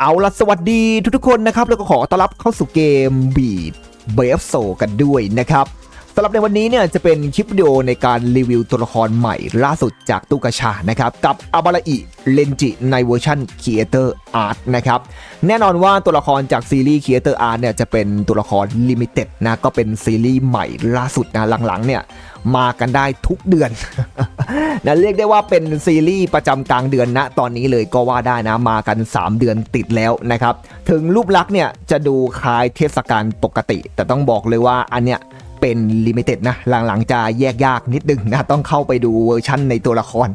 เอาละสวัสดีทุกๆคนนะครับ แล้วก็ขอต้อนรับเข้าสู่เกมบีดเบฟโซกันด้วยนะครับ สำหรับในวันนี้เนี่ยจะเป็นคลิปวิดีโอในการรีวิวตัวละครใหม่ล่าสุดจากตุกาชานะครับกับอาบาราอิเลนจิในเวอร์ชัน Creator Art นะครับแน่นอนว่าตัวละครจากซีรีส์ Creator Art เนี่ยจะเป็นตัวละครลิมิเต็ดนะก็เป็นซีรีส์ใหม่ล่าสุดนะหลังๆเนี่ยมากันได้ทุกเดือนนะเรียกได้ว่าเป็นซีรีส์ประจำกลางเดือนนะตอนนี้เลยก็ว่าได้นะมากัน 3 เดือนติดแล้วนะครับถึงรูปลักษณ์เนี่ยจะดูคล้ายเทศกาลปกติ แต่ต้องบอกเลยว่าอันเนี้ย เป็นลิมิเต็ดนะหลังๆจะแยกยากนิดนึงนะต้องเข้าไปดูเวอร์ชั่นในตัวละคร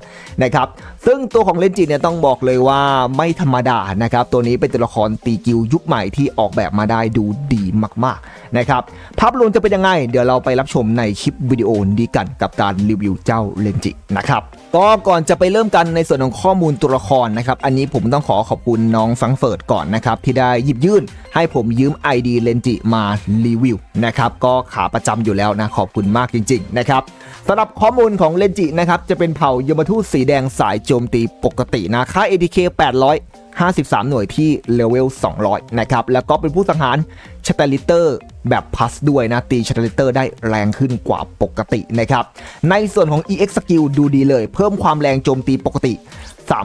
นะครับ ซึ่งตัวของเลนจิเนี่ยต้องบอกเลยว่าไม่ธรรมดานะครับ ตัวนี้เป็นตัวละครตีกิวยุคใหม่ที่ออกแบบมาได้ดูดีมากๆนะครับภาพรวมจะเป็นยังไง เดี๋ยวเราไปรับชมในคลิปวิดีโอนี้กันกับการรีวิวเจ้าเลนจินะครับก็ก่อนจะไปเริ่มกันในส่วนของข้อมูลตัวละครนะครับ อันนี้ผมต้องขอขอบคุณน้องฟังเฟิร์ดก่อนนะครับ ที่ได้หยิบยื่นให้ผมยืม ID เลนจิมารีวิวนะครับ ก็ขาประจำอยู่แล้วนะ ขอบคุณมากจริง ๆ นะครับสำหรับข้อมูลของเลนจินะครับจะเป็นเผ่ายมทูตสีแดงสายโจจมตีปกตินะ ค่า ATK 800 53 หน่วยที่เลเวล 200 นะครับ แล้วก็เป็นผู้สังหารชัตลิเตอร์แบบพัสด้วยนะ ตีชัตลิเตอร์ได้แรงขึ้นกว่าปกตินะครับ ในส่วนของ EX Skill ดูดีเลย เพิ่มความแรงโจมตีปกติ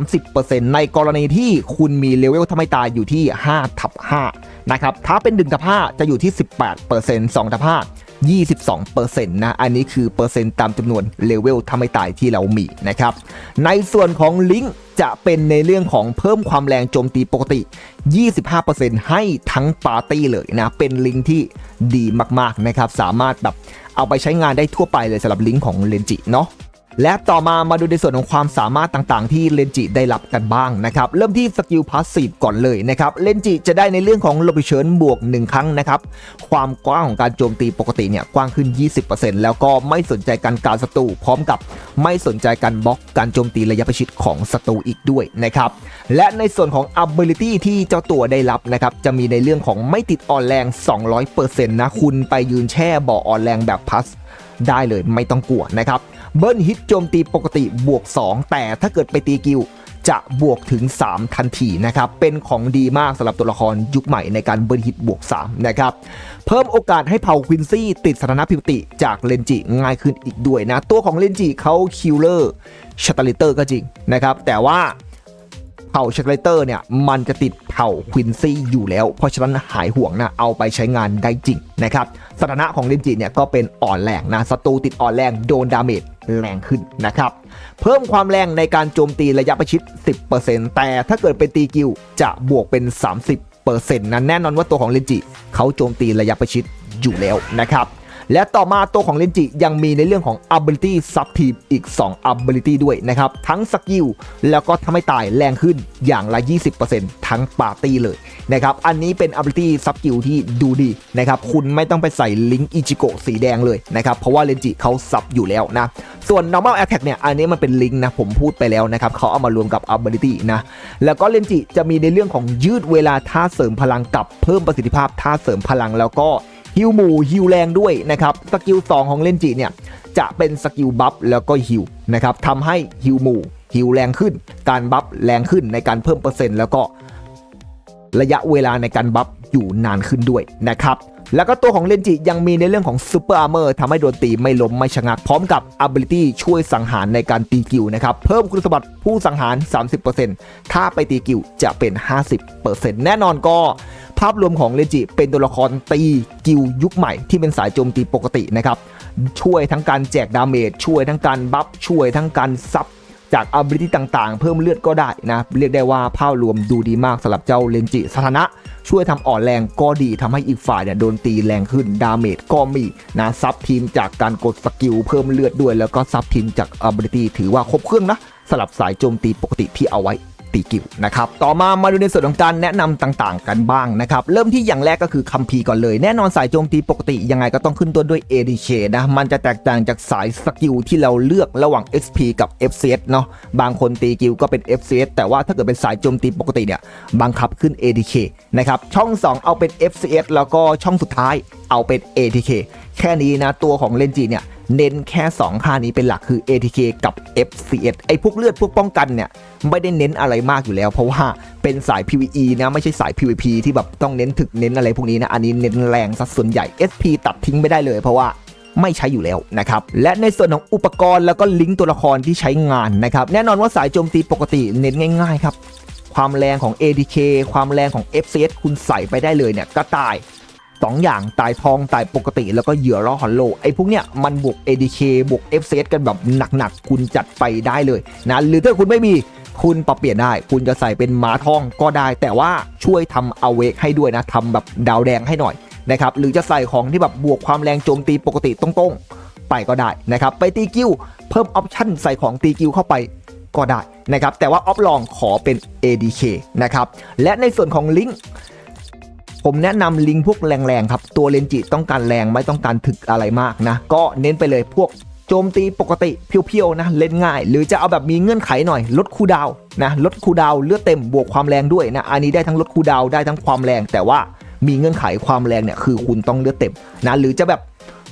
30%ในกรณีที่คุณมีเลเวลทำไมตายอยู่ที่5ทับ5นะครับ ถ้าเป็น1ทับ5จะอยู่ที่ 18% 2ทับ5 22%นะ อันนี้คือเปอร์เซ็นต์ตามจำนวนเลเวลทำไมตายที่เรามีนะครับ ในส่วนของลิงก์จะเป็นในเรื่องของเพิ่มความแรงโจมตีปกติ 25%ให้ทั้งปาร์ตี้เลยนะ เป็นลิงก์ที่ดีมากๆนะครับ สามารถแบบเอาไปใช้งานได้ทั่วไปเลยสำหรับลิงก์ของเลนจิเนาะ และต่อมามาดูในส่วนของความสามารถต่างๆ ที่เลนจิได้รับกันบ้างนะครับเริ่มที่สกิลพาสซีฟก่อนเลยนะครับเลนจิจะได้ในเรื่องของโลบิเชิญบวก 1 ครั้งนะครับความกว้างของการโจมตีปกติเนี่ยกว้างขึ้น 20%แล้วก็ไม่สนใจการการศัตรูพร้อมกับไม่สนใจการบล็อกการโจมตีระยะประชิดของศัตรูอีกด้วยนะครับและในส่วนของ ability ที่เจ้าตัวได้รับนะครับจะมีในเรื่องของไม่ติดอ่อนแรง 200%นะคุณไปยืนแช่บ่ออ่อนแรงแบบพัสได้เลยไม่ต้องกลัวนะครับ เบิ้ลฮิตโจมตีปกติบวก 2 แต่ถ้าเกิดไปตีกิวจะบวกถึง 3 ทันทีนะครับ เป็นของดีมากสำหรับตัวละครยุคใหม่ในการเบิ้ลฮิตบวก 3 นะครับ เพิ่มโอกาสให้เผ่าควินซี่ติดสถานะพิวติจากเลนจิง่ายขึ้นอีกด้วยนะ ตัวของเลนจิเขาคิลเลอร์ชัตเตอร์เตอร์ก็จริงนะครับ แต่ว่าเผ่าเชคเลเตอร์เนี่ยมันจะติดเผ่าควินซี่อยู่แล้ว เพราะฉะนั้นหายห่วงนะเอาไปใช้งานได้จริงนะครับสถานะของเลนจิเนี่ยก็เป็นอ่อนแรงนะศัตรูติดอ่อนแรงโดนดาเมจ แรงขึ้นนะครับ เพิ่มความแรงในการโจมตีระยะประชิด 10%แต่ถ้าเกิดเป็นตีกิวจะบวกเป็น 30%นะแน่นอนว่าตัวของเลนจิเขาโจมตีระยะประชิดอยู่แล้วนะครับ และต่อมาตัวของเลนจิยังมีในเรื่องของ ability sub team อีก 2 ability ด้วยนะครับ ทั้งสกิลแล้วก็ทำให้ตายแรงขึ้นอย่างละ 20%ทั้งปาร์ตี้เลยนะครับ อันนี้เป็น ability sub skill ที่ดูดีนะครับ คุณไม่ต้องไปใส่ลิงก์อิจิโกะสีแดงเลยนะครับ เพราะว่าเลนจิเขาซับอยู่แล้วนะ ส่วน normal attack เนี่ย อันนี้มันเป็นลิงก์นะ ผมพูดไปแล้วนะครับ เขาเอามารวมกับ ability นะ แล้วก็เลนจิจะมีในเรื่องของยืดเวลาท่าเสริมพลังกับเพิ่มประสิทธิภาพท่าเสริมพลังแล้วก็ ฮิวหมู่ฮิวแรงด้วยนะครับสกิล2ของเลนจิเนี่ยจะเป็นสกิลบัฟแล้วก็ฮิวนะครับทำให้ฮิวหมู่ฮิวแรงขึ้น การบัฟแรงขึ้นในการเพิ่มเปอร์เซ็นต์แล้วก็ระยะเวลาในการบัฟอยู่นานขึ้นด้วยนะครับแล้วก็ตัวของเลนจิยังมีในเรื่องของซูเปอร์อาร์เมอร์ทำให้โดนตีไม่ล้มไม่ชะงัก พร้อมกับ Ability ช่วยสังหารในการตีกิวนะครับ เพิ่มคุณสมบัติผู้สังหาร 30%ถ้าไปตีกิวจะเป็น 50%แน่นอนก็ ภาพรวมของเลนจิเป็นตัวละครตีกิวยุคใหม่ที่เป็นสายโจมตีปกตินะครับ ช่วยทั้งการแจกดาเมจช่วยทั้งการบัฟช่วยทั้งการซับจาก ability ต่างๆ เพิ่มเลือดก็ได้นะ เรียกได้ว่าภาพรวมดูดีมากสำหรับเจ้าเลนจิสถานะ ช่วยทำอ่อนแรงก็ดีทำให้อีกฝ่ายเนี่ยโดนตีแรงขึ้น ดาเมจก็มีนะซับทีมจากการกดสกิลเพิ่มเลือดด้วย แล้วก็ซับทีมจาก ability ถือว่าครบเครื่องนะสำหรับสายโจมตีปกติที่เอาไว้ ตีกิวนะครับต่อมามาดูในส่วนของการแนะนำต่างๆ กันบ้างนะครับเริ่มที่อย่างแรกก็คือคัมภีร์ก่อนเลย แน่นอนสายโจมตีปกติยังไงก็ต้องขึ้นต้นด้วย ADK นะมันจะแตกต่างจากสายสกิลที่เราเลือกระหว่าง XP กับ FCS เนาะบางคนตีกิลก็เป็น FCS แต่ว่าถ้าเกิดเป็นสายโจมตีปกติเนี่ยบังคับขึ้น ADK นะครับช่อง 2 เอาเป็น FCS แล้วก็ช่องสุดท้ายเอาเป็น ATK แค่นี้นะตัวของเลนจีเนี่ยเน้นแค่ 2 ค่านี้เป็นหลักคือ ATK กับ FCS ไอ้พวกเลือดพวกป้องกันเนี่ยไม่ได้เน้นอะไรมากอยู่แล้ว เพราะว่าเป็นสาย PVE นะไม่ใช่สาย PVP ที่แบบต้องเน้นถึกเน้นอะไรพวกนี้นะอันนี้เน้นแรงซะส่วนใหญ่ SP ตัดทิ้งไม่ได้เลยเพราะว่าไม่ใช้อยู่แล้วนะครับ และในส่วนของอุปกรณ์แล้วก็ลิงก์ตัวละครที่ใช้งานนะครับ แน่นอนว่าสายโจมตีปกติเน้นง่ายๆครับ ความแรงของ ADK ความแรงของ FCS คุณใส่ไปได้เลยเนี่ยก็ตาย สองอย่างตายทองตายปกติ แล้วก็เหยื่อล่อฮอลโล ไอ้พวกเนี้ยมันบวก ADK บวก FCS กันแบบหนักๆ คุณจัดไปได้เลยนะหรือถ้าคุณไม่มีคุณปรับเปลี่ยนได้ คุณจะใส่เป็นม้าทองก็ได้ แต่ว่าช่วยทำเอาเวกให้ด้วยนะทำแบบดาวแดงให้หน่อยนะครับหรือจะใส่ของที่แบบบวกความแรงโจมตีปกติตรงๆ ไปก็ได้นะครับไปตีกิ้วเพิ่มออปชั่นใส่ของตีกิ้วเข้าไปก็ได้นะครับแต่ว่าออฟลองขอเป็น ADK นะครับและในส่วนของลิงก์ ผมแนะนำลิงพวกแรงๆครับ ตัวเลนจิต้องการแรงไม่ต้องการถึกอะไรมากนะ ก็เน้นไปเลยพวกโจมตีปกติเพียวๆนะเล่นง่าย หรือจะเอาแบบมีเงื่อนไขหน่อย ลดคูดาวนะลดคูดาวเลือดเต็มบวกความแรงด้วยนะอันนี้ได้ทั้งลดคูดาวได้ทั้งความแรง แต่ว่ามีเงื่อนไขความแรงเนี่ยคือคุณต้องเลือดเต็มนะหรือจะแบบ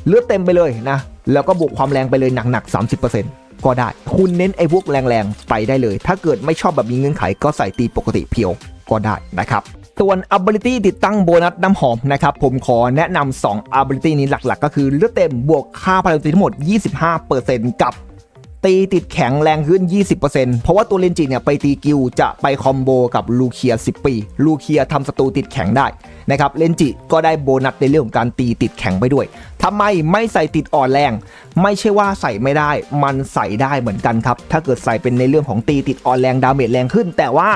เลือดเต็มไปเลยนะแล้วก็บวกความแรงไปเลยหนักๆ 30%ก็ได้ คุณเน้นไอ้พวกแรงๆ ไปได้เลย ถ้าเกิดไม่ชอบแบบมีเงื่อนไขก็ใส่ตีปกติเพียวก็ได้นะครับ ส่วน ability ติดตั้งโบนัสน้ำหอมนะครับ ผมขอแนะนำ2 ability นี้หลักๆ ก็คือเลือดเต็มบวกค่าพลังตีทั้งหมด 25%กับตีติดแข็งแรงขึ้น 20%เพราะว่าตัวเลนจิเนี่ยไปตีกิวจะไปคอมโบกับลูเคีย 10 ปี ลูเคียทำศัตรูติดแข็งได้นะครับ เลนจิก็ได้โบนัสในเรื่องของการตีติดแข็งไปด้วยทำไมไม่ใส่ติดอ่อนแรง ไม่ใช่ว่าใส่ไม่ได้ มันใส่ได้เหมือนกันครับ ถ้าเกิดใส่เป็นในเรื่องของตีติดอ่อนแรงดาเมจแรงขึ้น แต่ว่า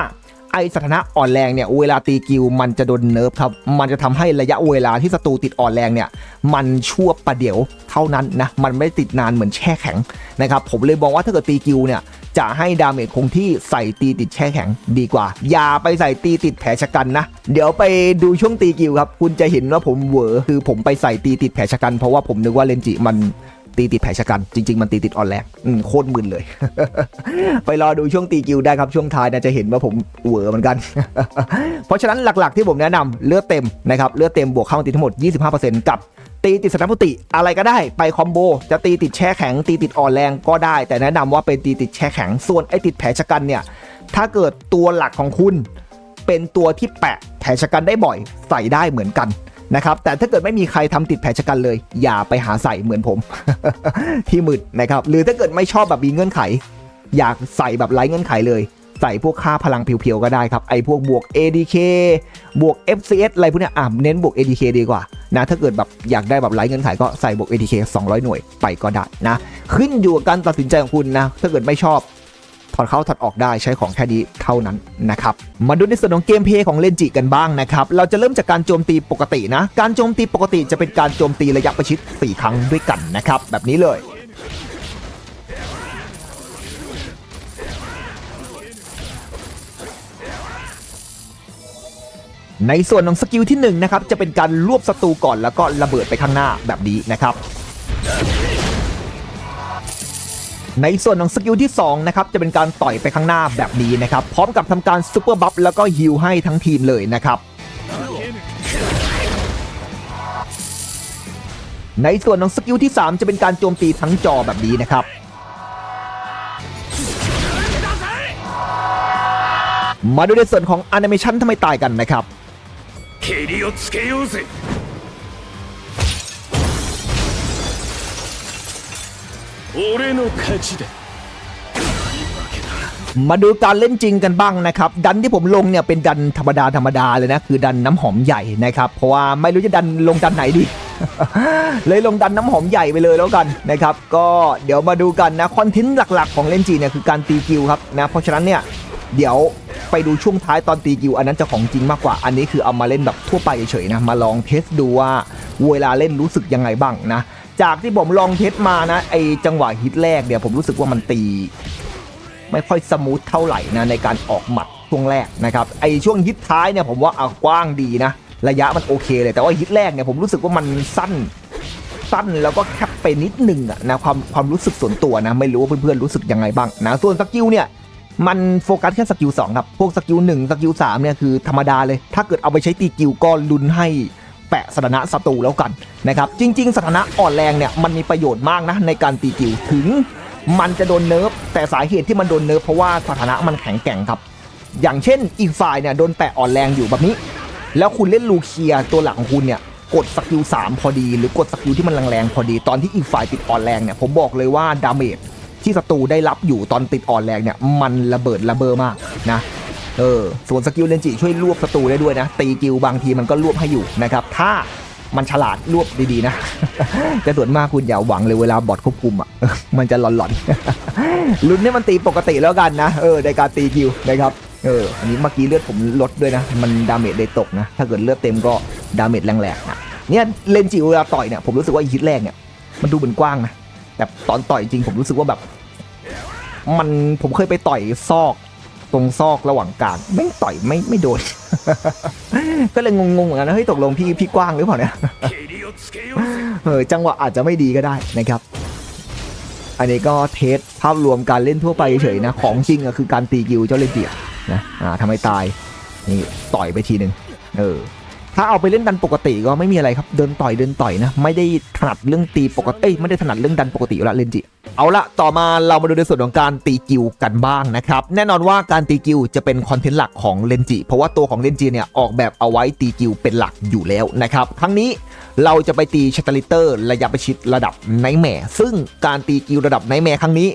ไอสถานะอ่อนแรงเนี่ยเวลาตีกิวมันจะโดนเนิร์ฟครับมันจะทำให้ระยะเวลาที่ศัตรูติดอ่อนแรงเนี่ยมันชั่วประเดี๋ยวเท่านั้นนะมันไม่ติดนานเหมือนแช่แข็งนะครับผมเลยมองว่าถ้าเกิดตีกิวเนี่ยจะให้ดาเมจคงที่ใส่ตีติดแช่แข็งดีกว่า อย่าไปใส่ตีติดแผลชะกันนะ เดี๋ยวไปดูช่วงตีกิวครับ คุณจะเห็นว่าผมเหวอคือผมไปใส่ตีติดแผลชะกันเพราะว่าผมนึกว่าเลนจิมัน ตีติดแผลชะกัน จริง ๆ มันตีติดอ่อนแรงโคตรมึนเลย ไปรอดูช่วงตีกิวได้ครับ ช่วงท้ายนะจะเห็นว่าผมเหวอเหมือนกัน เพราะฉะนั้นหลักๆที่ผมแนะนำเลือดเต็มนะครับเลือดเต็มบวกเข้ามาตีทั้งหมด 25%กับตีติดสนามพุติอะไรก็ได้ไปคอมโบ จะตีติดแช่แข็ง ตีติดอ่อนแรงก็ได้ แต่แนะนำว่าเป็นตีติดแช่แข็งส่วนไอ้ติดแผลชะกันเนี่ยถ้าเกิดตัวหลักของคุณเป็นตัวที่แปะแผลชะกันได้บ่อยใส่ได้เหมือนกัน นะครับแต่ถ้าเกิดไม่มีใครทำติดแผลชะกันเลย อย่าไปหาใส่เหมือนผม ที่มืดนะครับหรือถ้าเกิดไม่ชอบแบบมีเงื่อนไข อยากใส่แบบไร้เงื่อนไขเลย ใส่พวกค่าพลังเพียวๆก็ได้ครับไอ้พวกบวก ADK บวก FCS อะไรพวกเนี้ยอะเน้นบวก ADK ดีกว่านะถ้าเกิดแบบอยากได้แบบไร้เงื่อนไขก็ใส่บวก ADK 200 หน่วยไปก็ได้นะขึ้นอยู่กับการตัดสินใจของคุณนะถ้าเกิดไม่ชอบ ถอดเข้าถอดออกได้ใช้ของแค่นี้เท่านั้นนะครับ มาดูในส่วนของเกมเพลย์ของเลนจิกันบ้างนะครับ เราจะเริ่มจากการโจมตีปกตินะ การโจมตีปกติจะเป็นการโจมตีระยะประชิด 4 ครั้งด้วยกันนะครับ แบบนี้เลยในส่วนของสกิลที่1นงนะครับจะเป็นการรวบศัตรูก่อนแล้วก็ระเบิดไปข้างหน้าแบบนี้นะครับ ในส่วนของสกิลที่ 2 นะครับ จะเป็นการต่อยไปข้างหน้าแบบนี้นะครับ พร้อมกับทำการซูเปอร์บัฟแล้วก็ฮิลให้ทั้งทีมเลยนะครับ ในส่วนของสกิลที่ 3 จะเป็นการโจมตีทั้งจอแบบนี้นะครับ มาดูในส่วนของแอนิเมชันทำไมตายกันนะครับ 俺の勝ちだ มาดูการเล่นจริงกันบ้างนะครับ ดันที่ผมลงเนี่ยเป็นดันธรรมดาธรรมดาเลยนะ คือดันน้ำหอมใหญ่นะครับ เพราะว่าไม่รู้จะดันลงดันไหนดี เลยลงดันน้ำหอมใหญ่ไปเลยแล้วกันนะครับ ก็เดี๋ยวมาดูกันนะคอนเทนต์หลักๆของเล่นจีเนี่ยคือการตีกิวครับนะเพราะฉะนั้นเนี่ยเดี๋ยวไปดูช่วงท้ายตอนตีกิวอันนั้นจะของจริงมากกว่า อันนี้คือเอามาเล่นแบบทั่วไปเฉยๆนะมาลองเทสดูว่าเวลาเล่นรู้สึกยังไงบ้างนะ จากที่ผมลองเทสมานะ ไอจังหวะฮิตแรกเนี่ยผมรู้สึกว่ามันตี ไม่ค่อยสมูทเท่าไหร่นะในการออกหมัดช่วงแรกนะครับไอช่วงฮิตท้ายเนี่ยผมว่าเอากว้างดีนะ ระยะมันโอเคเลย แต่ว่าฮิตแรกเนี่ยผมรู้สึกว่ามันสั้นสั้นแล้วก็แคบไปนิดหนึ่งอะนะความความรู้สึกส่วนตัวนะไม่รู้ว่าเพื่อนๆรู้สึกยังไงบ้างนะส่วนสกิลเนี่ยมันโฟกัสแค่สกิล2ครับ พวกสกิล1สกิล3เนี่ยคือธรรมดาเลย ถ้าเกิดเอาไปใช้ตีกิลก็ลุ้นให้ แปะสถานะศัตรูแล้วกันนะครับจริง ๆ สถานะอ่อนแรงเนี่ยมันมีประโยชน์มากนะในการตีกิวถึงมันจะโดนเนิร์ฟแต่สาเหตุที่มันโดนเนิร์ฟเพราะว่าสถานะมันแข็งแกร่งครับ อย่างเช่นอีกฝ่ายเนี่ยโดนแปะอ่อนแรงอยู่แบบนี้ แล้วคุณเล่นลูเคียตัวหลักของคุณเนี่ยกดสกิล3พอดี หรือกดสกิลที่มันแรงๆพอดี ตอนที่อีกฝ่ายติดอ่อนแรงเนี่ยผมบอกเลยว่าดาเมจที่ศัตรูได้รับอยู่ตอนติดอ่อนแรงเนี่ยมันระเบิดระเบ้อมากนะ เออส่วนสกิลเลนจิช่วยรวบศัตรูได้ด้วยนะ ตีกิลบางทีมันก็รวบให้อยู่นะครับ ถ้ามันฉลาดรวบดีๆนะแต่ส่วนมากคุณอย่าหวังเลยเวลาบอทควบคุมอะมันจะหลอนๆลุ้นให้มันตีปกติแล้วกันนะเออในการตีกิลนะครับเอออันนี้เมื่อกี้เลือดผมลดด้วยนะ มันดาเมจได้ตกนะ ถ้าเกิดเลือดเต็มก็ดาเมจแรงๆนะเนี่ยเลนจิเวลาต่อยเนี่ยผมรู้สึกว่าอีฮิตแรกเนี่ยมันดูเหมือนกว้างนะแต่ตอนต่อยจริงผมรู้สึกว่าแบบ มันผมเคยไปต่อยซอก ตรงซอกระหว่างกลางไม่ต่อยไม่ไม่โดน ก็เลยงงๆเหมือนกันนะเฮ้ยตกลงพี่พี่กว้างหรือเปล่าเนี่ยเออจังหวะอาจจะไม่ดีก็ได้นะครับ อันนี้ก็เทสภาพรวมการเล่นทั่วไปเฉยๆนะของจริงอะคือการตีกิวเจ้าเล่นเดียนะอ่าทำให้ตายนี่ต่อยไปทีหนึ่งเออ ถ้าเอาไปเล่นดันปกติก็ไม่มีอะไรครับเดินต่อยเดินต่อยนะ ไม่ได้ถนัดเรื่องตีปกติเอ้ยไม่ได้ถนัดเรื่องดันปกติอยู่ละเลนจิ เอาละต่อมาเรามาดูในส่วนของการตีกิวกันบ้างนะครับแน่นอนว่าการตีกิวจะเป็นคอนเทนต์หลักของเลนจิ เพราะว่าตัวของเลนจิเนี่ยออกแบบเอาไว้ตีกิวเป็นหลักอยู่แล้วนะครับครั้งนี้เราจะไปตีชัตเตอริเตอร์ระยะประชิดระดับไนแมร์ซึ่งการตีกิวระดับไนแมร์ครั้งนี้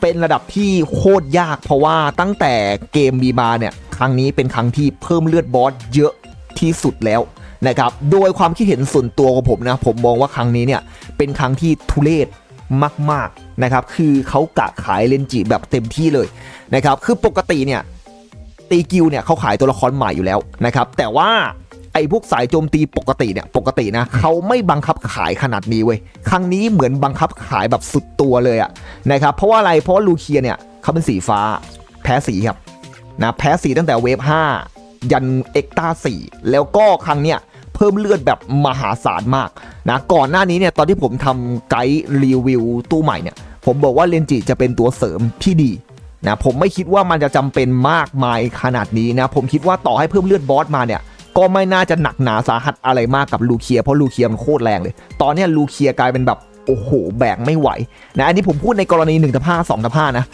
เป็นระดับที่โคตรยาก เพราะว่าตั้งแต่เกมมีมาเนี่ยครั้งนี้เป็นครั้งที่เพิ่มเลือดบอสเยอะ ที่สุดแล้วนะครับ โดยความคิดเห็นส่วนตัวของผมนะ ผมมองว่าครั้งนี้เนี่ย เป็นครั้งที่ทุเรศมากๆนะครับ คือเขากะขายเลนจิแบบเต็มที่เลยนะครับ คือปกติเนี่ยตีกิวเนี่ยเขาขายตัวละครใหม่อยู่แล้วนะครับ แต่ว่าไอ้พวกสายโจมตีปกติเนี่ยปกตินะเขาไม่บังคับขายขนาดนี้เว้ยครั้งนี้เหมือนบังคับขายแบบสุดตัวเลยอะนะครับเพราะว่าอะไรเพราะาลูเคียเนี่ยเขาเป็นสีฟ้าแพ้สีครับนะแพ้สีตั้งแต่เวฟ5 ยันเอ็กตา4แล้วก็ครั้งเนี้ยเพิ่มเลือดแบบมหาศาลมากนะก่อนหน้านี้เนี่ยตอนที่ผมทำไกด์รีวิวตู้ใหม่เนี่ยผมบอกว่าเลนจิจะเป็นตัวเสริมที่ดีนะผมไม่คิดว่ามันจะจำเป็นมากมายขนาดนี้นะผมคิดว่าต่อให้เพิ่มเลือดบอสมาเนี่ยก็ไม่น่าจะหนักหนาสาหัสอะไรมากกับลูเคีย เพราะลูเคียมันโคตรแรงเลย ตอนเนี้ลูเคียกลายเป็นแบบโอ้โหแบกไม่ไหวนะอันนี้ผมพูดในกรณี1ต่อ5 2ต่อ5นะ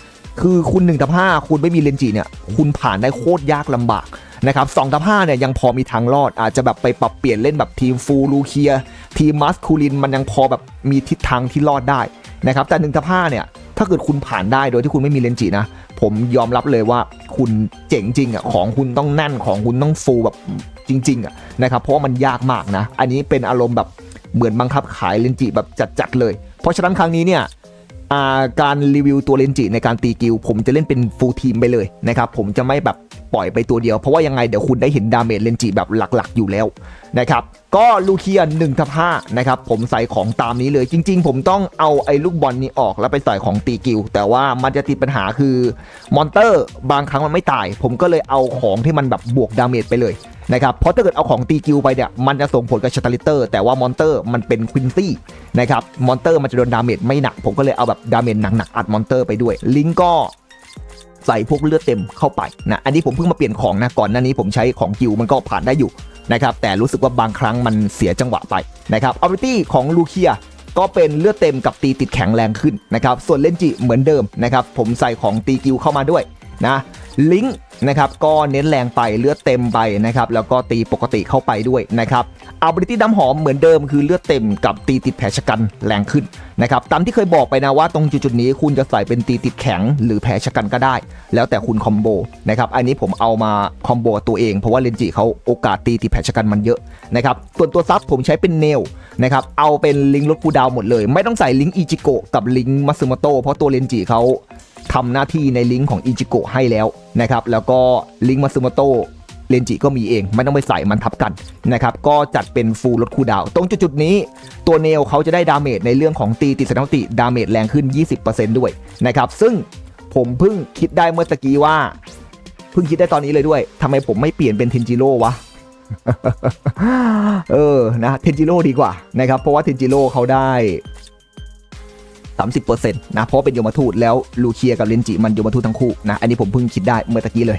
คือคุณ1ต่อ5คุณไม่มีเลนจิเนี่ยคุณผ่านได้โคตรยากลำบาก นะครับ2ต่อ5เนี่ยยังพอมีทางรอด อาจจะแบบไปปรับเปลี่ยนเล่นแบบทีมฟูลูเคีย ทีมมัสคูลินมันยังพอแบบมีทิศทางที่รอดได้นะครับแต่1ต่อ5เนี่ยถ้าเกิดคุณผ่านได้โดยที่คุณไม่มีเลนจินะ ผมยอมรับเลยว่าคุณเจ๋งจริงอะของคุณต้องแน่นของคุณต้องฟูลแบบจริงๆอะนะครับเพราะว่ามันยากมากนะ อันนี้เป็นอารมณ์แบบเหมือนบังคับขายเลนจิแบบจัดๆเลย เพราะฉะนั้นครั้งนี้เนี่ยการรีวิวตัวเลนจิในการตีกิลผมจะเล่นเป็นฟูลทีมไปเลยนะครับผมจะไม่แบบ ปล่อยไปตัวเดียว เพราะว่ายังไงเดี๋ยวคุณได้เห็นดาเมจเลนจิแบบหลักๆ อยู่แล้วนะครับก็ลูเคียน1ทับ5นะครับผมใส่ของตามนี้เลยจริง ๆ ผมต้องเอาไอ้ลูกบอลนี้ออกแล้วไปใส่ของตีกิลแต่ว่ามันจะติดปัญหาคือมอนเตอร์บางครั้งมันไม่ตาย ผมก็เลยเอาของที่มันแบบบวกดาเมจไปเลยนะครับเพราะถ้าเกิดเอาของตีกิวไปเนี่ยมันจะส่งผลกับชาตาลิเตอร์แต่ว่ามอนเตอร์มันเป็นควินซี่นะครับมอนเตอร์มันจะโดนดาเมจไม่หนัก ผมก็เลยเอาแบบดาเมจหนักๆอัดมอนเตอร์ไปด้วยลิงก์ก็ ใส่พวกเลือดเต็มเข้าไปนะอันนี้ผมเพิ่งมาเปลี่ยนของนะก่อนหน้านี้ผมใช้ของกิวมันก็ผ่านได้อยู่นะครับแต่รู้สึกว่าบางครั้งมันเสียจังหวะไปนะครับออริตี้ของลูเคียก็เป็นเลือดเต็มกับตีติดแข็งแรงขึ้นนะครับส่วนเลนจิเหมือนเดิมนะครับผมใส่ของตีกิวเข้ามาด้วยนะ ลิงก์นะครับก็เน้นแรงไปเลือดเต็มไปนะครับแล้วก็ตีปกติเข้าไปด้วยนะครับอัลบริตี้ดำหอมเหมือนเดิมคือเลือดเต็มกับตีติดแผลชะกันแรงขึ้นนะครับตามที่เคยบอกไปนะว่าตรงจุดๆนี้คุณจะใส่เป็นตีติดแข็งหรือแผลชะกันก็ได้ แล้วแต่คุณคอมโบนะครับอันนี้ผมเอามาคอมโบตัวเองเพราะว่าเลนจิเขาโอกาสตีติดแผลชะกันมันเยอะนะครับส่วนตัวซับผมใช้เป็นเนลนะครับเอาเป็นลิงก์ลดคูดาวหมดเลย ไม่ต้องใส่ลิงก์อิจิโกะกับลิงก์มัตสึโมโตเพราะตัวเลนจิเขา ทำหน้าที่ในลิงก์ของอิจิโกะให้แล้วนะครับแล้วก็ลิงก์มาซึโมโตเลนจิก็มีเองไม่ต้องไปใส่มันทับกันนะครับก็จัดเป็นฟูลลดคูดาว ตรงจุดๆนี้ ตัวเนลเขาจะได้ดาเมจในเรื่องของตีติดสนติดาเมจแรงขึ้น 20%ด้วยนะครับซึ่งผมเพิ่งคิดได้เมื่อตะกี้ว่า เพิ่งคิดได้ตอนนี้เลยด้วยทำไมผมไม่เปลี่ยนเป็นเทนจิโร่วะเออนะเทนจิโร่ดีกว่านะครับเพราะว่าเทนจิโร่เขาได้ 30%นะเพราะเป็นโยมทูตแล้วลูเคียกับเลนจิมันโยมทูตทั้งคู่นะอันนี้ผมเพิ่งคิดได้เมื่อตะกี้เลย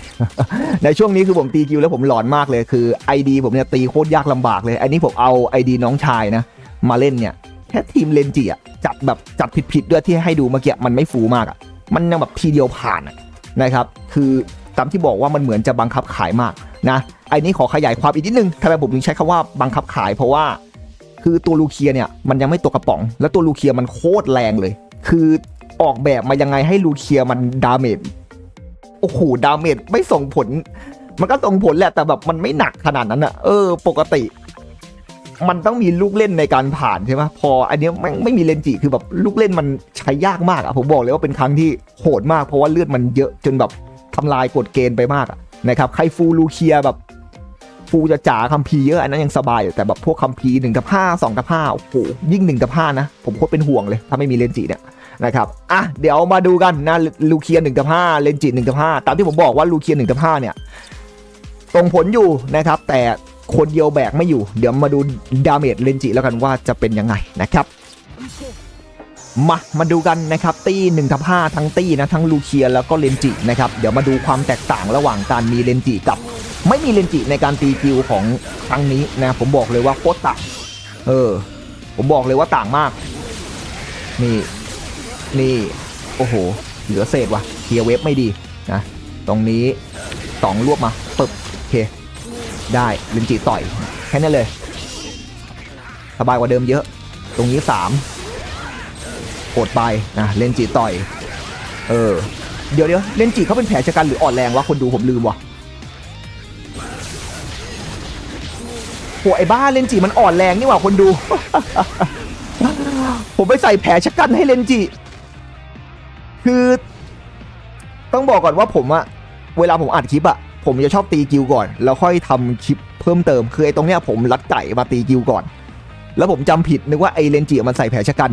ในช่วงนี้คือผมตีคิวแล้วผมหลอนมากเลยคือ ID ผมเนี่ยตีโคตรยากลำบากเลย อันนี้ผมเอา ID น้องชายนะ มาเล่นเนี่ยแค่ทีมเลนจิอะจัดแบบจัดผิดๆด้วยที่ให้ดูเมื่อกี้มันไม่ฟูมากอะมันยังแบบทีเดียวผ่านนะครับคือตามที่บอกว่ามันเหมือนจะบังคับขายมากนะไอ้นี้ขอขยายความอีกนิดนึงทำไมผมถึงใช้คำว่าบังคับขายเพราะว่า คือตัวลูเคียเนี่ยมันยังไม่ตัวกระป๋อง แล้วตัวลูเคียมันโคตรแรงเลย คือออกแบบมายังไงให้ลูเคียมันดาเมจโอ้โหดาเมจไม่ส่งผล มันก็ส่งผลแหละแต่แบบมันไม่หนักขนาดนั้นอะเออ ปกติ มันต้องมีลูกเล่นในการผ่านใช่ไหมพอ อันนี้ไม่ไม่มีเลนจิคือแบบลูกเล่นมันใช้ยากมากอะผมบอกเลยว่าเป็นครั้งที่โหดมากเพราะว่าเลือดมันเยอะจนแบบทำลายกฎเกณฑ์ไปมากอะนะครับใครฟูลูเคียแบบ ฟูจะจ๋าคัมภีร์เยอะอันนั้นยังสบาย แต่แบบพวกคัมภีร์หนึ่งกับห้าสองกับห้าโอ้โหยิ่งหนึ่งกับห้านะ ผมโคตรเป็นห่วงเลย ถ้าไม่มีเลนจิเนี่ยนะครับ อะ เดี๋ยวมาดูกันนะลูเคียหนึ่งกับห้าเลนจิหนึ่งกับห้าตามที่ผมบอกว่าลูเคียหนึ่งกับห้าเนี่ยตรงผลอยู่นะครับ แต่คนเดียวแบกไม่อยู่ เดี๋ยวมาดูดาเมจเลนจิแล้วกันว่าจะเป็นยังไงนะครับ มา มาดูกันนะครับตี้1ทับ5ทั้งตี้นะทั้งลูเคียแล้วก็เลนจินะครับเดี๋ยวมาดูความแตกต่างระหว่างการมีเลนจิกับ ไม่มีเลนจิในการตีกิวของครั้งนี้นะผมบอกเลยว่าโคตรต่างเออ ผมบอกเลยว่าต่างมาก นี่นี่โอ้โห เหลือเศษว่ะเคลียร์เวฟไม่ดีนะตรงนี้สองรวบมาปึ๊บโอเค ได้เลนจิต่อยแค่นี้เลย สบายกว่าเดิมเยอะ ตรงนี้สาม โหดไปนะเลนจิต่อย เออ เดี๋ยวเดี๋ยวเลนจิเขาเป็นแผลชะกันหรืออ่อนแรงวะคนดูผมลืมว่ะโหไอ้บ้าเลนจิมันอ่อนแรงนี่หว่าคนดู ผมไปใส่แผลชะกันให้เลนจิคือ ต้องบอกก่อนว่าผมอะเวลาผมอัดคลิปอะผมจะชอบตีกิวก่อน แล้วค่อยทำคลิปเพิ่มเติมคือไอ้ตรงเนี้ยผมรัดไก่มาตีกิวก่อน แล้วผมจำผิดนึกว่าไอ้เลนจิมันใส่แผลชะกัน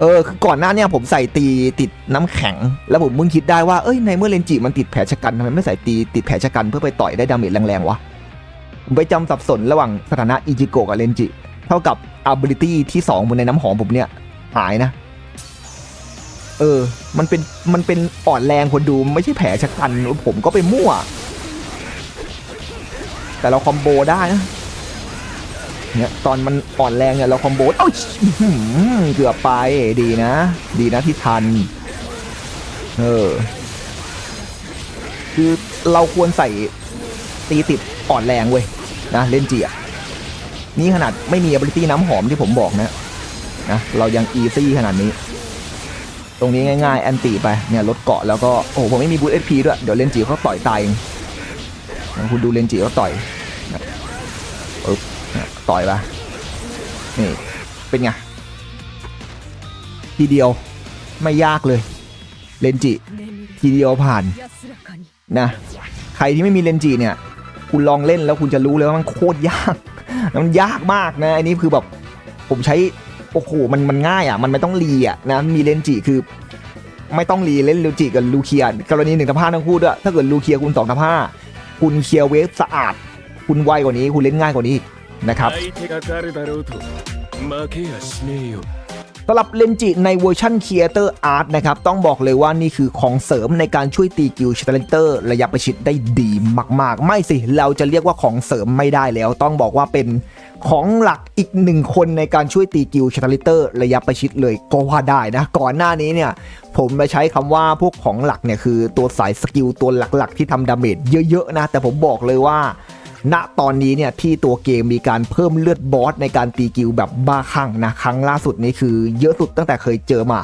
เออคือก่อนหน้าเนี่ยผมใส่ตีติดน้ำแข็ง แล้วผมมึงคิดได้ว่าเอ้ยในเมื่อเลนจิมันติดแผลชะกันทำไมไม่ใส่ตีติดแผลชะกันเพื่อไปต่อยได้ดาเมจแรงๆวะผมไปจำสับสนระหว่างสถานะอิจิโกะกับเลนจิ เท่ากับ ability ที่2บนในน้ำหอมผมเนี่ยหายนะ เออ มันเป็นมันเป็นอ่อนแรงคนดูไม่ใช่แผลชะกันผมก็ไปมั่ว แต่เราคอมโบได้นะ เนี่ยตอนมันอ่อนแรงเนี่ยเราคอมโบเอ้าเกือบไปดีนะ ดีนะที่ทัน เออ คือเราควรใส่ตีติดอ่อนแรงเว้ยนะเล่นจีอะนี่ขนาดไม่มี ability น้ำหอมที่ผมบอกนะนะเรายัง easy ขนาดนี้ ตรงนี้ง่ายๆ แอนตีไปเนี่ยลดเกาะแล้วก็ โอ้ผมไม่มีบูทเอพีด้วย เดี๋ยวเลนจีเขาต่อยตายเองคุณดูเลนจีเขาต่อย ต่อยไปนี่เป็นไงทีเดียวไม่ยากเลยเลนจิทีเดียวผ่านนะใครที่ไม่มีเลนจีเนี่ย คุณลองเล่นแล้วคุณจะรู้เลยว่ามันโคตรยากมันยากมากนะอันนี้คือแบบผมใช้โอ้โหมันมันง่ายอะมันไม่ต้องรีอะนะมีเลนจิคือ ไม่ต้องรีเล่นลูจิกับลูเคียกรณีหนึ่งทับห้าทั้งคู่ด้วยถ้าเกิดลูเคียคุณสองทับห้าคุณเคลียร์เวฟสะอาด คุณไวกว่านี้คุณเล่นง่ายกว่านี้ นะครับสำหรับเลนจิในเวอร์ชันครีเอเตอร์อาร์ตนะครับ ต้องบอกเลยว่านี่คือของเสริมในการช่วยตีกิลชาเลนเตอร์ระยะประชิดได้ดีมาก ๆ ไม่สิ เราจะเรียกว่าของเสริมไม่ได้แล้ว ต้องบอกว่าเป็นของหลักอีกหนึ่งคนในการช่วยตีกิลชาเลนเตอร์ระยะประชิดเลยก็ว่าได้นะ ก่อนหน้านี้เนี่ย ผมมาใช้คำว่าพวกของหลักเนี่ยคือตัวสายสกิลตัวหลักๆ ที่ทำดาเมจเยอะ ๆ นะ แต่ผมบอกเลยว่า ณตอนนี้เนี่ยที่ตัวเกมมีการเพิ่มเลือดบอสในการตีกิลแบบบ้าคลั่งนะครั้งล่าสุดนี้คือเยอะสุดตั้งแต่เคยเจอมา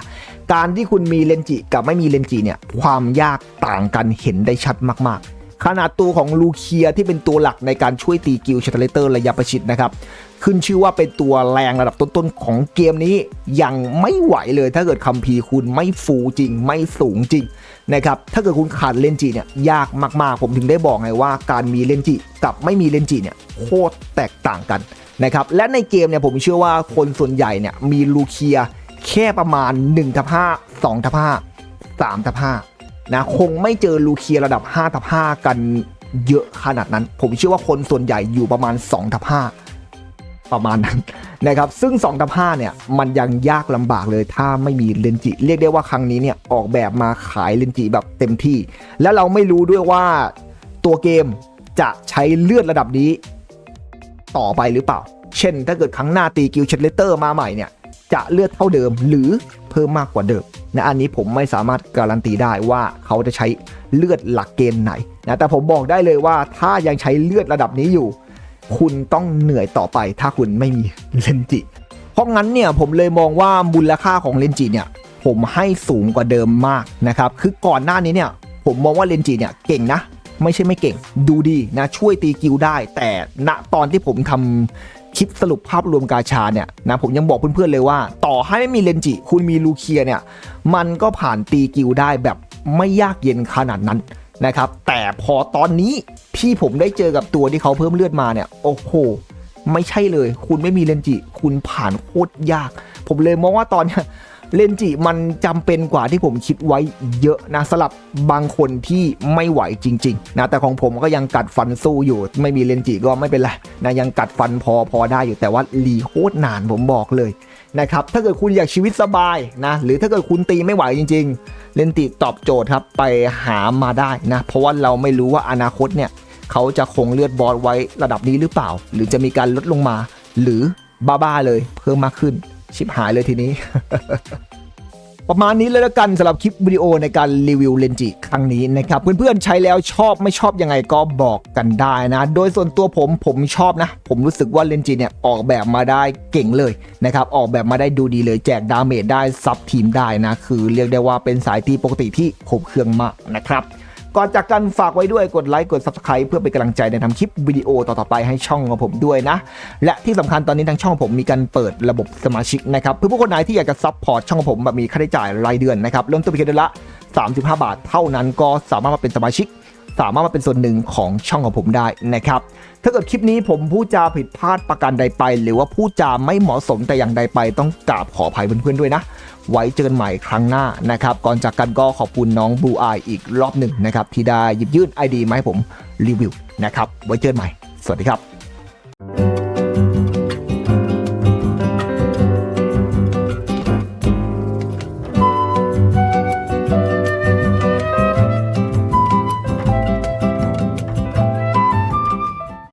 การที่คุณมีเลนจิกับไม่มีเลนจิเนี่ยความยากต่างกันเห็นได้ชัดมากๆขนาดตัวของลูเคียที่เป็นตัวหลักในการช่วยตีกิลชัตเลเตอร์ระยะประชิดนะครับ ขึ้นชื่อว่าเป็นตัวแรงระดับต้นๆ ของเกมนี้ยังไม่ไหวเลยถ้าเกิดคัมภีร์คุณไม่ฟูจริง ไม่สูงจริง นะครับถ้าเกิดคุณขาดเลนจิเนี่ยยากมากๆ ผมถึงได้บอกไงว่าการมีเลนจิกับไม่มีเลนจิเนี่ยโคตรแตกต่างกันนะครับและในเกมเนี่ยผมเชื่อว่าคนส่วนใหญ่เนี่ยมีลูเคียแค่ประมาณ1ทับ5 2ทับ5 3ทับ5นะคงไม่เจอลูเคียระดับ5ทับ5กันเยอะขนาดนั้น ผมเชื่อว่าคนส่วนใหญ่อยู่ประมาณ2ทับ5 ประมาณนั้นนะครับ ซึ่ง2ทับ5เนี่ยมันยังยากลำบากเลยถ้าไม่มีเลนจิ เรียกได้ว่าครั้งนี้เนี่ยออกแบบมาขายเลนจิแบบเต็มที่ และเราไม่รู้ด้วยว่าตัวเกมจะใช้เลือดระดับนี้ ต่อไปหรือเปล่า เช่น ถ้าเกิดครั้งหน้าตีกิลเชตเลเตอร์มาใหม่เนี่ยจะเลือดเท่าเดิมหรือเพิ่มมากกว่าเดิมนะอันนี้ผมไม่สามารถการันตีได้ว่าเขาจะใช้เลือดหลักเกณฑ์ไหนนะแต่ผมบอกได้เลยว่าถ้ายังใช้เลือดระดับนี้อยู่ คุณต้องเหนื่อยต่อไปถ้าคุณไม่มีเลนจิ เพราะงั้นเนี่ยผมเลยมองว่ามูลค่าของเลนจิเนี่ยผมให้สูงกว่าเดิมมากนะครับ คือก่อนหน้านี้เนี่ยผมมองว่าเลนจิเนี่ยเก่งนะ ไม่ใช่ไม่เก่ง ดูดีนะช่วยตีกิลได้ แต่ณตอนที่ผมทำคลิปสรุปภาพรวมกาชาเนี่ยนะผมยังบอกเพื่อนๆเลยว่า ต่อให้ไม่มีเลนจิ คุณมีลูเคียเนี่ยมันก็ผ่านตีกิลได้แบบไม่ยากเย็นขนาดนั้น นะครับ แต่พอตอนนี้พี่ผมได้เจอกับตัวที่เขาเพิ่มเลือดมาเนี่ย โอ้โห ไม่ใช่เลย คุณไม่มีเลนจิ คุณผ่านโคตรยาก ผมเลยมองว่าตอนเนี้ย เลนจิมันจำเป็นกว่าที่ผมคิดไว้เยอะนะสำหรับบางคนที่ไม่ไหวจริงๆนะแต่ของผมก็ยังกัดฟันสู้อยู่ ไม่มีเลนจิก็ไม่เป็นไรนะยังกัดฟันพอพอได้อยู่แต่ว่ารีโคตรนานผมบอกเลยนะครับถ้าเกิดคุณอยากชีวิตสบายนะหรือถ้าเกิดคุณตีไม่ไหวจริง ๆ เลนจิตอบโจทย์ครับไปหามาได้นะเพราะว่าเราไม่รู้ว่าอนาคตเนี่ยเขาจะคงเลือดบอสไว้ระดับนี้หรือเปล่า หรือจะมีการลดลงมา หรือบ้าๆเลยเพิ่มมากขึ้น ชิบหายเลยทีนี้ ประมาณนี้เลยแล้วกันสำหรับคลิปวิดีโอในการรีวิวเลนจิครั้งนี้นะครับ เพื่อนๆใช้แล้วชอบไม่ชอบยังไงก็บอกกันได้นะ โดยส่วนตัวผมผมชอบนะ ผมรู้สึกว่าเลนจิเนี่ยออกแบบมาได้เก่งเลยนะครับ ออกแบบมาได้ดูดีเลยแจกดาเมจได้ซับทีมได้นะ คือเรียกได้ว่าเป็นสายตีปกติที่ครบเครื่องมากนะครับ ก่อนจากกันฝากไว้ด้วยกดไลค์กด Subscribe เพื่อเป็นกำลังใจในทำคลิปวิดีโอต่อๆไปให้ช่องของผมด้วยนะ และที่สำคัญตอนนี้ทางช่องผมมีการเปิดระบบสมาชิกนะครับเพื่อผู้คนไหนที่อยากจะซัพพอร์ตช่องของผมแบบมีค่าใช้จ่ายรายเดือนนะครับเริ่มต้นเพียงเดือนละ 35 บาท เท่านั้นก็สามารถมาเป็นสมาชิกสามารถมาเป็นส่วนหนึ่งของช่องของผมได้นะครับ ถ้าเกิดคลิปนี้ผมพูดจาผิดพลาดประการใดไป หรือว่าพูดจาไม่เหมาะสมแต่อย่างใดไปต้องกราบขออภัยเพื่อนๆด้วยนะ ไว้เจอกันใหม่ครั้งหน้านะครับ ก่อนจากกันก็ขอบคุณน้องบูอายอีกรอบหนึ่งนะครับ ที่ได้หยิบยื่นไอดีมาให้ผมรีวิวนะครับ ไว้เจอกันใหม่ สวัสดีครับ